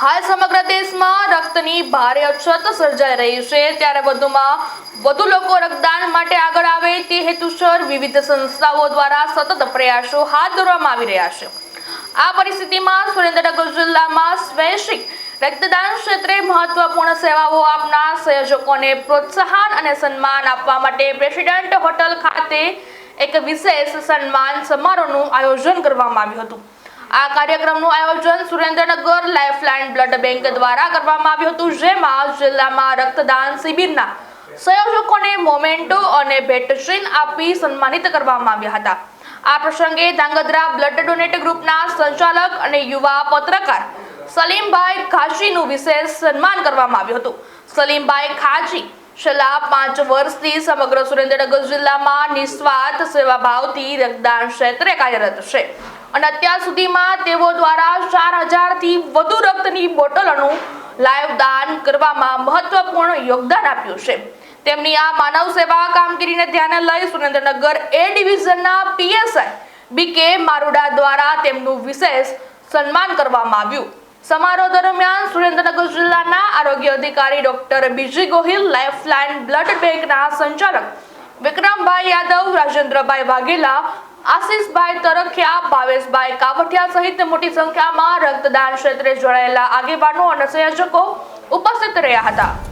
હાલ સમગ્ર દેશમાં રક્તની ભારે અછત સર્જાઈ રહી છે. ત્યારે વધુમાં વધુ લોકો રક્તદાન માટે આગળ આવે તે હેતુસર વિવિધ સંસ્થાઓ દ્વારા સતત પ્રયાસો હાથ ધરવામાં આવી રહ્યા છે. આ પરિસ્થિતિમાં સુરેન્દ્રનગર જિલ્લામાં સ્વૈચ્છિક રક્તદાન ક્ષેત્રે મહત્વપૂર્ણ સેવાઓ આપનાર સંયોજકોને પ્રોત્સાહન અને સન્માન આપવા માટે પ્રેસિડેન્ટ હોટલ ખાતે એક વિશેષ સન્માન સમારોહનું આયોજન કરવામાં આવ્યું હતું. આ કાર્યક્રમનું આયોજન સુરેન્દ્રનગર લાઇફલાઇન બ્લડ બેંક દ્વારા કરવામાં આવ્યું હતું, જેમાં જિલ્લામાં રક્તદાન શિબિરના સંયોજકોને મોમેન્ટો અને ભેટશ્રીન આપી સન્માનિત કરવામાં આવ્યા હતા. આ પ્રસંગે ધાંગધ્રા બ્લડ ડોનેટ ગ્રુપના સંચાલક અને યુવા પત્રકાર સલીમભાઈ ખાચીનું વિશેષ સન્માન કરવામાં આવ્યું હતું. સલીમભાઈ ખાચી છેલ્લા પાંચ વર્ષથી સમગ્ર સુરેન્દ્રનગર જિલ્લામાં નિસ્વાર્થ સેવાભાવથી રક્તદાન ક્ષેત્રે કાર્યરત છે. અને અત્યાર સુધીમાં તેઓ દ્વારા ચાર હજારથી વધુ રક્તની બોટલોનું લાઈવ દાન કરવામાં મહત્વપૂર્ણ યોગદાન આપ્યું છે. તેમની આ માનવ સેવા કામગીરીને ધ્યાને લઈ સુરેન્દ્રનગર એ ડિવિઝનના પીએસઆઈ બીકે મારુડા દ્વારા તેમનું વિશેષ સન્માન કરવામાં આવ્યું. સમારોહ દરમિયાન સુરેન્દ્રનગર જિલ્લાના આરોગ્ય અધિકારી ડોક્ટર બીજી ગોહિલ લાઇફલાઇન બ્લડ બેંકના સંચાલક વિક્રમભાઈ યાદવ, રાજેન્દ્રભાઈ વાઘેલા આશીષભાઈ તરખિયા, ભાવેશભાઈ કાવઠિયા સહિત મોટી સંખ્યામાં રક્તદાન ક્ષેત્રે જોડાયેલા આગેવાનો અને સંયોજકો ઉપસ્થિત રહ્યા હતા.